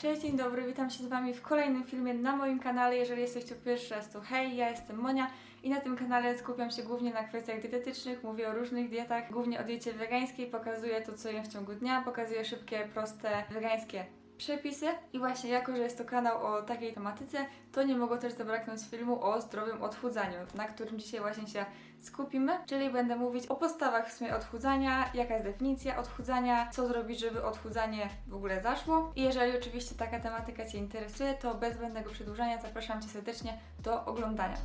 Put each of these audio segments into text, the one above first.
Cześć, dzień dobry, witam się z Wami w kolejnym filmie na moim kanale. Jeżeli jesteś tu pierwszy raz, to hej, ja jestem Monia i na tym kanale skupiam się głównie na kwestiach dietetycznych, mówię o różnych dietach, głównie o diecie wegańskiej, pokazuję to, co jem w ciągu dnia, pokazuję szybkie, proste, wegańskie przepisy i właśnie jako, że jest to kanał o takiej tematyce, to nie mogło też zabraknąć filmu o zdrowym odchudzaniu, na którym dzisiaj właśnie się skupimy, czyli będę mówić o podstawach w sumie odchudzania, jaka jest definicja odchudzania, co zrobić, żeby odchudzanie w ogóle zaszło. I jeżeli oczywiście taka tematyka Cię interesuje, to bez zbędnego przedłużania zapraszam Cię serdecznie do oglądania.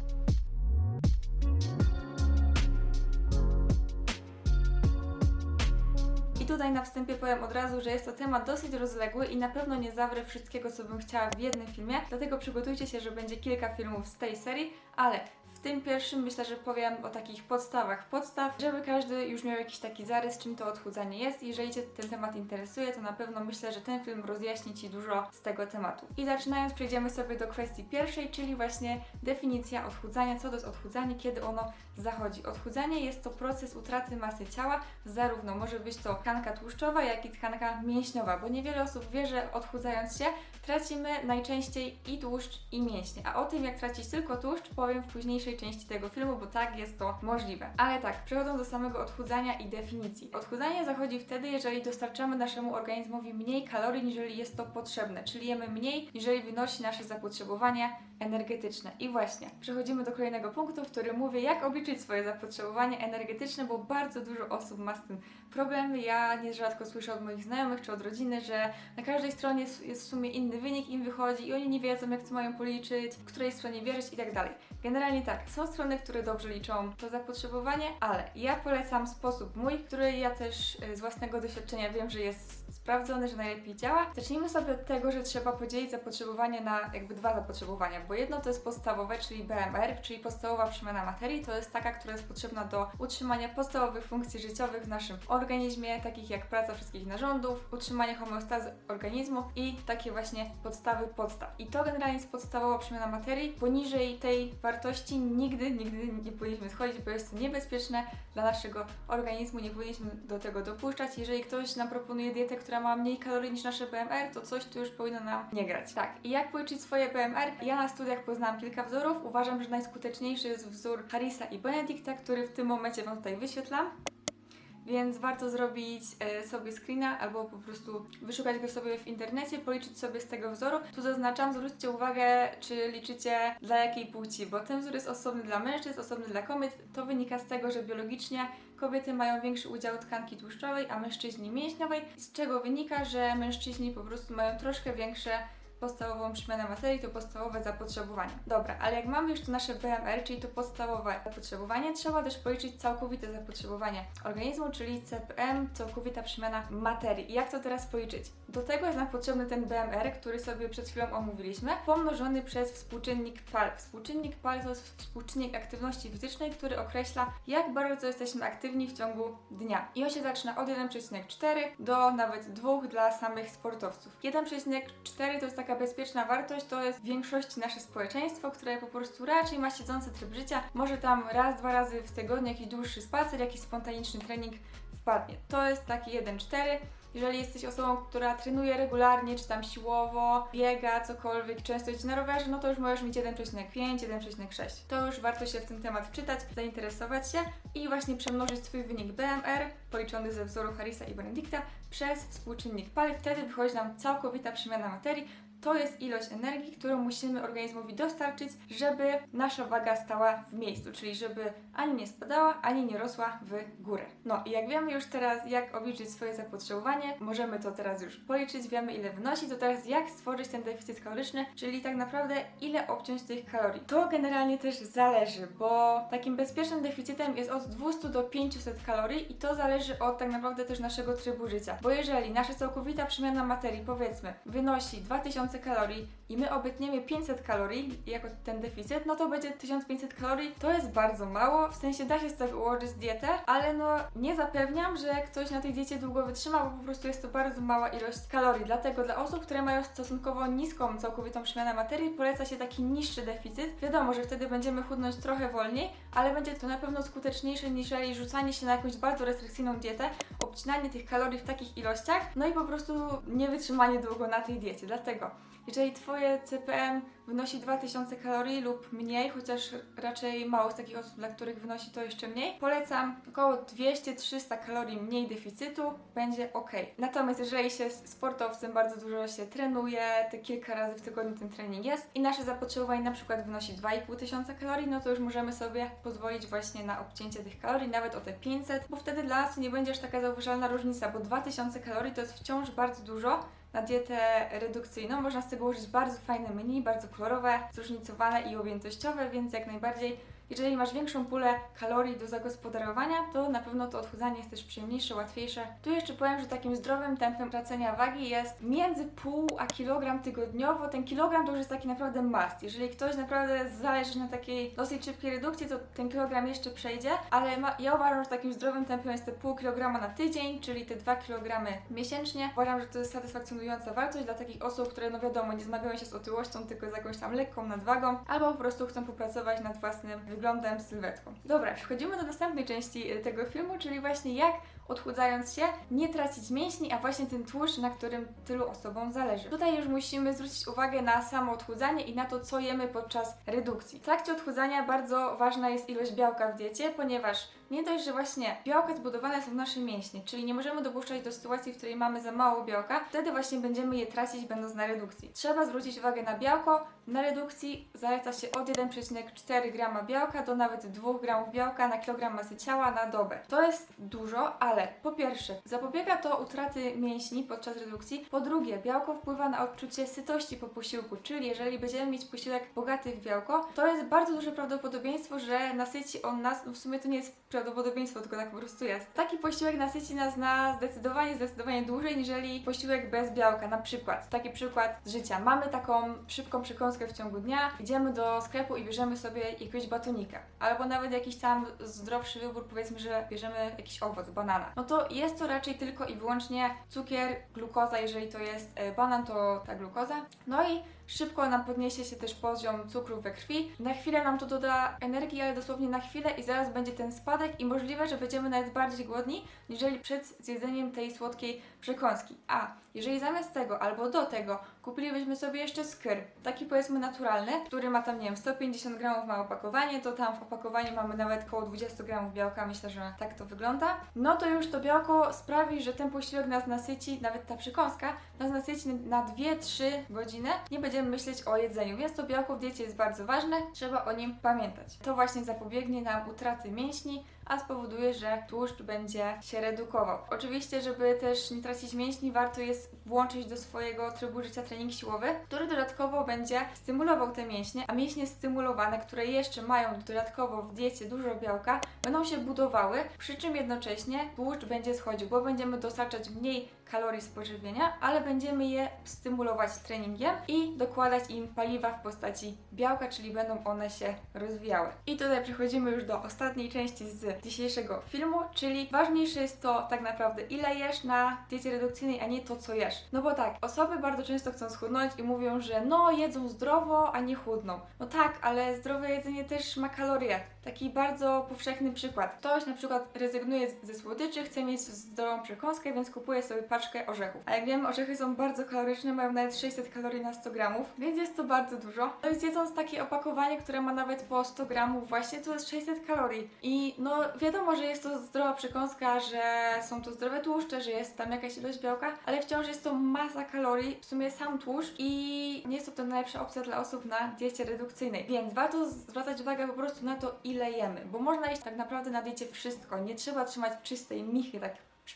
Tutaj na wstępie powiem od razu, że jest to temat dosyć rozległy i na pewno nie zawrę wszystkiego, co bym chciała w jednym filmie, dlatego przygotujcie się, że będzie kilka filmów z tej serii, ale tym pierwszym myślę, że powiem o takich podstawach podstaw, żeby każdy już miał jakiś taki zarys, czym to odchudzanie jest. Jeżeli Cię ten temat interesuje, to na pewno myślę, że ten film rozjaśni Ci dużo z tego tematu. I zaczynając, przejdziemy sobie do kwestii pierwszej, czyli właśnie definicja odchudzania. Co to jest odchudzanie, kiedy ono zachodzi? Odchudzanie jest to proces utraty masy ciała, zarówno może być to tkanka tłuszczowa, jak i tkanka mięśniowa, bo niewiele osób wie, że odchudzając się tracimy najczęściej i tłuszcz, i mięśnie. A o tym, jak tracić tylko tłuszcz, powiem w późniejszej części tego filmu, bo tak jest to możliwe. Ale tak, przechodząc do samego odchudzania i definicji. Odchudzanie zachodzi wtedy, jeżeli dostarczamy naszemu organizmowi mniej kalorii, niżeli jest to potrzebne, czyli jemy mniej, niżeli wynosi nasze zapotrzebowanie energetyczne. I właśnie, przechodzimy do kolejnego punktu, w którym mówię, jak obliczyć swoje zapotrzebowanie energetyczne, bo bardzo dużo osób ma z tym problemy. Ja nierzadko słyszę od moich znajomych czy od rodziny, że na każdej stronie jest, jest w sumie inny wynik, im wychodzi i oni nie wiedzą, jak to mają policzyć, w której stronie wierzyć i tak dalej. Generalnie tak, są strony, które dobrze liczą to zapotrzebowanie, ale ja polecam sposób mój, który ja też y, z własnego doświadczenia wiem, że jest sprawdzony, że najlepiej działa. Zacznijmy sobie od tego, że trzeba podzielić zapotrzebowanie na jakby dwa zapotrzebowania, bo jedno to jest podstawowe, czyli BMR, czyli podstawowa przemiana materii, to jest taka, która jest potrzebna do utrzymania podstawowych funkcji życiowych w naszym organizmie, takich jak praca wszystkich narządów, utrzymanie homeostazy organizmu i takie właśnie podstawy podstaw. I to generalnie jest podstawowa przemiana materii. Poniżej tej wartości nigdy, nigdy nie powinniśmy schodzić, bo jest to niebezpieczne dla naszego organizmu, nie powinniśmy do tego dopuszczać. Jeżeli ktoś nam proponuje dietę, która ma mniej kalorii niż nasze BMR, to coś tu już powinno nam nie grać. Tak, i jak policzyć swoje BMR? Ja na studiach poznałam kilka wzorów. Uważam, że najskuteczniejszy jest wzór Harrisa i Benedicta, który w tym momencie Wam tutaj wyświetlam. Więc warto zrobić e, sobie screena albo po prostu wyszukać go sobie w internecie, policzyć sobie z tego wzoru. Tu zaznaczam, zwróćcie uwagę, czy liczycie dla jakiej płci, bo ten wzór jest osobny dla mężczyzn, osobny dla kobiet. To wynika z tego, że biologicznie kobiety mają większy udział tkanki tłuszczowej, a mężczyźni mięśniowej, z czego wynika, że mężczyźni po prostu mają troszkę większe podstawową przemianę materii, to podstawowe zapotrzebowanie. Dobra, ale jak mamy już to nasze BMR, czyli to podstawowe zapotrzebowanie, trzeba też policzyć całkowite zapotrzebowanie organizmu, czyli CPM, całkowita przemiana materii. I jak to teraz policzyć? Do tego jest nam potrzebny ten BMR, który sobie przed chwilą omówiliśmy, pomnożony przez współczynnik PAL. Współczynnik PAL to jest współczynnik aktywności fizycznej, który określa, jak bardzo jesteśmy aktywni w ciągu dnia. I on się zaczyna od 1,4 do nawet 2 dla samych sportowców. 1,4 to jest taka bezpieczna wartość, to jest w większości nasze społeczeństwo, które po prostu raczej ma siedzący tryb życia. Może tam raz, dwa razy w tygodniu jakiś dłuższy spacer, jakiś spontaniczny trening wpadnie. To jest taki 1,4. Jeżeli jesteś osobą, która trenuje regularnie, czy tam siłowo, biega, cokolwiek, często jeździ na rowerze, no to już możesz mieć 1,5, 1,6. To już warto się w ten temat wczytać, zainteresować się i właśnie przemnożyć swój wynik BMR, policzony ze wzoru Harrisa i Benedicta, przez współczynnik PAL. Wtedy wychodzi nam całkowita przemiana materii, to jest ilość energii, którą musimy organizmowi dostarczyć, żeby nasza waga stała w miejscu, czyli żeby ani nie spadała, ani nie rosła w górę. No i jak wiemy już teraz, jak obliczyć swoje zapotrzebowanie, możemy to teraz już policzyć, wiemy ile wynosi, to teraz jak stworzyć ten deficyt kaloryczny, czyli tak naprawdę ile obciąć tych kalorii. To generalnie też zależy, bo takim bezpiecznym deficytem jest od 200 do 500 kalorii i to zależy od tak naprawdę też naszego trybu życia. Bo jeżeli nasza całkowita przemiana materii, powiedzmy, wynosi 2000 2000 kalorii i my obetniemy 500 kalorii jako ten deficyt, no to będzie 1500 kalorii. To jest bardzo mało, w sensie da się z tego ułożyć dietę, ale no nie zapewniam, że ktoś na tej diecie długo wytrzyma, bo po prostu jest to bardzo mała ilość kalorii. Dlatego dla osób, które mają stosunkowo niską całkowitą przemianę materii, poleca się taki niższy deficyt. Wiadomo, że wtedy będziemy chudnąć trochę wolniej, ale będzie to na pewno skuteczniejsze niż rzucanie się na jakąś bardzo restrykcyjną dietę, obcinanie tych kalorii w takich ilościach, no i po prostu nie wytrzymanie długo na tej diecie. Dlatego, jeżeli Twoje CPM wynosi 2000 kalorii lub mniej, chociaż raczej mało z takich osób, dla których wynosi to jeszcze mniej, polecam około 200-300 kalorii mniej deficytu, będzie ok. Natomiast jeżeli się sportowcem, bardzo dużo się trenuje, te kilka razy w tygodniu ten trening jest i nasze zapotrzebowanie na przykład wynosi 2500 tysiąca kalorii, no to już możemy sobie pozwolić właśnie na obcięcie tych kalorii, nawet o te 500, bo wtedy dla nas nie będzie aż taka zauważalna różnica, bo 2000 kalorii to jest wciąż bardzo dużo, na dietę redukcyjną. Można z tego użyć bardzo fajne menu, bardzo kolorowe, zróżnicowane i objętościowe, więc jak najbardziej jeżeli masz większą pulę kalorii do zagospodarowania, to na pewno to odchudzanie jest też przyjemniejsze, łatwiejsze. Tu jeszcze powiem, że takim zdrowym tempem tracenia wagi jest między pół a kilogram tygodniowo. Ten kilogram to już jest taki naprawdę must. Jeżeli ktoś naprawdę zależy na takiej dosyć szybkiej redukcji, to ten kilogram jeszcze przejdzie, ale ma, ja uważam, że takim zdrowym tempem jest te pół kilograma na tydzień, czyli te dwa kilogramy miesięcznie. Uważam, że to jest satysfakcjonująca wartość dla takich osób, które no wiadomo, nie zmagają się z otyłością, tylko z jakąś tam lekką nadwagą, albo po prostu chcą popracować nad własnym wyglądem, sylwetką. Dobra, przechodzimy do następnej części y, tego filmu, czyli właśnie jak odchudzając się, nie tracić mięśni, a właśnie ten tłuszcz, na którym tylu osobom zależy. Tutaj już musimy zwrócić uwagę na samo odchudzanie i na to, co jemy podczas redukcji. W trakcie odchudzania bardzo ważna jest ilość białka w diecie, ponieważ nie dość, że właśnie białka zbudowane są w nasze mięśnie, czyli nie możemy dopuszczać do sytuacji, w której mamy za mało białka, wtedy właśnie będziemy je tracić będąc na redukcji. Trzeba zwrócić uwagę na białko. Na redukcji zaleca się od 1,4 g białka do nawet 2 g białka na kilogram masy ciała na dobę. To jest dużo, ale po pierwsze zapobiega to utraty mięśni podczas redukcji, po drugie białko wpływa na odczucie sytości po posiłku, czyli jeżeli będziemy mieć posiłek bogaty w białko, to jest bardzo duże prawdopodobieństwo, że nasyci on nas, no w sumie to nie jest prawdopodobieństwo, tylko tak po prostu jest. Taki posiłek nasyci nas na zdecydowanie, zdecydowanie dłużej, niżeli posiłek bez białka. Na przykład, taki przykład z życia. Mamy taką szybką przekąskę w ciągu dnia, idziemy do sklepu i bierzemy sobie jakiegoś Albo nawet jakiś tam zdrowszy wybór, powiedzmy, że bierzemy jakiś owoc, banana. No to jest to raczej tylko i wyłącznie cukier, glukoza, jeżeli to jest e, banan, to ta glukoza. No i Szybko nam podniesie się też poziom cukru we krwi. Na chwilę nam to doda energii, ale dosłownie na chwilę i zaraz będzie ten spadek i możliwe, że będziemy nawet bardziej głodni, niżeli przed zjedzeniem tej słodkiej przekąski. A jeżeli zamiast tego albo do tego kupilibyśmy sobie jeszcze skyr, taki powiedzmy naturalny, który ma tam, nie wiem, 150 gramów ma opakowanie, to tam w opakowaniu mamy nawet około 20 gramów białka, myślę, że tak to wygląda, no to już to białko sprawi, że ten posiłek nas nasyci, nawet ta przekąska nas nasyci na 2-3 godziny, nie będziemy myśleć o jedzeniu, więc to białko w diecie jest bardzo ważne, trzeba o nim pamiętać. To właśnie zapobiegnie nam utraty mięśni, a spowoduje, że tłuszcz będzie się redukował. Oczywiście, żeby też nie tracić mięśni, warto jest włączyć do swojego trybu życia trening siłowy, który dodatkowo będzie stymulował te mięśnie, a mięśnie stymulowane, które jeszcze mają dodatkowo w diecie dużo białka, będą się budowały, przy czym jednocześnie tłuszcz będzie schodził, bo będziemy dostarczać mniej kalorii z pożywienia, ale będziemy je stymulować treningiem i dokładać im paliwa w postaci białka, czyli będą one się rozwijały. I tutaj przechodzimy już do ostatniej części z dzisiejszego filmu, czyli ważniejsze jest to tak naprawdę ile jesz na diecie redukcyjnej, a nie to co jesz. No bo tak, osoby bardzo często chcą schudnąć i mówią, że no jedzą zdrowo, a nie chudną. No tak, ale zdrowe jedzenie też ma kalorie. Taki bardzo powszechny przykład. Ktoś na przykład rezygnuje ze słodyczy, chce mieć zdrową przekąskę, więc kupuje sobie paczkę orzechów. A jak wiemy, orzechy są bardzo kaloryczne, mają nawet 600 kalorii na 100 gramów, więc jest to bardzo dużo. No i zjedząc takie opakowanie, które ma nawet po 100 gramów właśnie, to jest 600 kalorii. I no wiadomo, że jest to zdrowa przekąska, że są to zdrowe tłuszcze, że jest tam jakaś ilość białka, ale wciąż jest to masa kalorii, w sumie sam tłuszcz i nie jest to najlepsza opcja dla osób na diecie redukcyjnej. Więc warto zwracać uwagę po prostu na to, ile jemy, bo można jeść tak naprawdę na diecie wszystko. Nie trzeba trzymać czystej michy, tak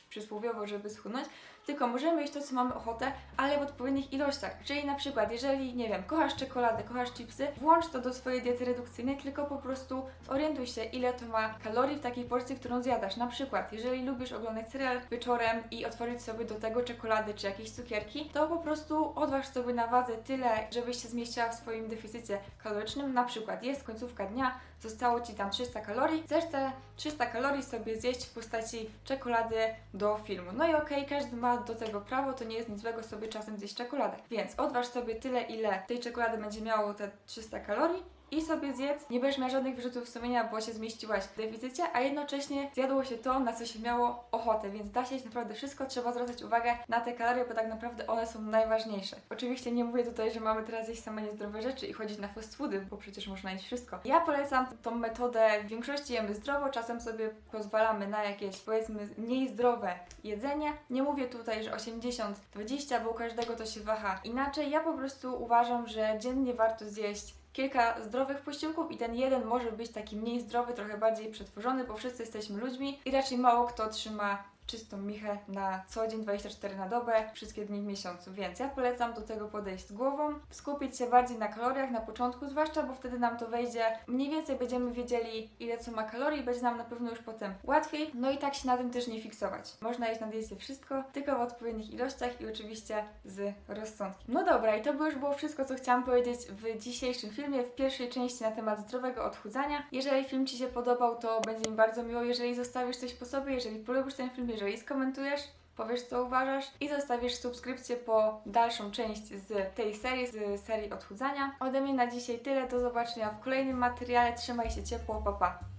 przysłowiowo, żeby schudnąć, tylko możemy jeść to, co mamy ochotę, ale w odpowiednich ilościach. Czyli na przykład, jeżeli, nie wiem, kochasz czekoladę, kochasz chipsy, włącz to do swojej diety redukcyjnej, tylko po prostu zorientuj się, ile to ma kalorii w takiej porcji, którą zjadasz. Na przykład, jeżeli lubisz oglądać serial wieczorem i otworzyć sobie do tego czekolady czy jakieś cukierki, to po prostu odważ sobie na wadze tyle, żebyś się zmieściła w swoim deficycie kalorycznym. Na przykład, jest końcówka dnia, zostało Ci tam 300 kalorii, chcesz te 300 kalorii sobie zjeść w postaci czekolady do filmu. No i okej, każdy ma do tego prawo, to nie jest nic złego sobie czasem zjeść czekoladę. Więc odważ sobie tyle, ile tej czekolady będzie miało te 300 kalorii i sobie zjedz. Nie będziesz miał żadnych wyrzutów sumienia, bo się zmieściłaś w deficycie, a jednocześnie zjadło się to, na co się miało ochotę, więc da się jeść naprawdę wszystko. Trzeba zwracać uwagę na te kalorie, bo tak naprawdę one są najważniejsze. Oczywiście nie mówię tutaj, że mamy teraz jeść same niezdrowe rzeczy i chodzić na fast foody, bo przecież można jeść wszystko. Ja polecam tą metodę, w większości jemy zdrowo, czasem sobie pozwalamy na jakieś powiedzmy mniej zdrowe jedzenie. Nie mówię tutaj, że 80-20, bo u każdego to się waha inaczej. Ja po prostu uważam, że dziennie warto zjeść kilka zdrowych posiłków i ten jeden może być taki mniej zdrowy, trochę bardziej przetworzony, bo wszyscy jesteśmy ludźmi i raczej mało kto trzyma czystą michę na co dzień, 24 na dobę, wszystkie dni w miesiącu. Więc ja polecam do tego podejść z głową, skupić się bardziej na kaloriach na początku, zwłaszcza, bo wtedy nam to wejdzie. Mniej więcej będziemy wiedzieli, ile co ma kalorii, będzie nam na pewno już potem łatwiej. No i tak się na tym też nie fiksować. Można jeść na diecie wszystko, tylko w odpowiednich ilościach i oczywiście z rozsądkiem. No dobra, i to by już było wszystko, co chciałam powiedzieć w dzisiejszym filmie, w pierwszej części na temat zdrowego odchudzania. Jeżeli film Ci się podobał, to będzie mi bardzo miło, jeżeli zostawisz coś po sobie, jeżeli polubisz ten film, jeżeli skomentujesz, powiesz co uważasz i zostawisz subskrypcję po dalszą część z tej serii, z serii odchudzania. Ode mnie na dzisiaj tyle, do zobaczenia w kolejnym materiale, trzymaj się ciepło, pa pa!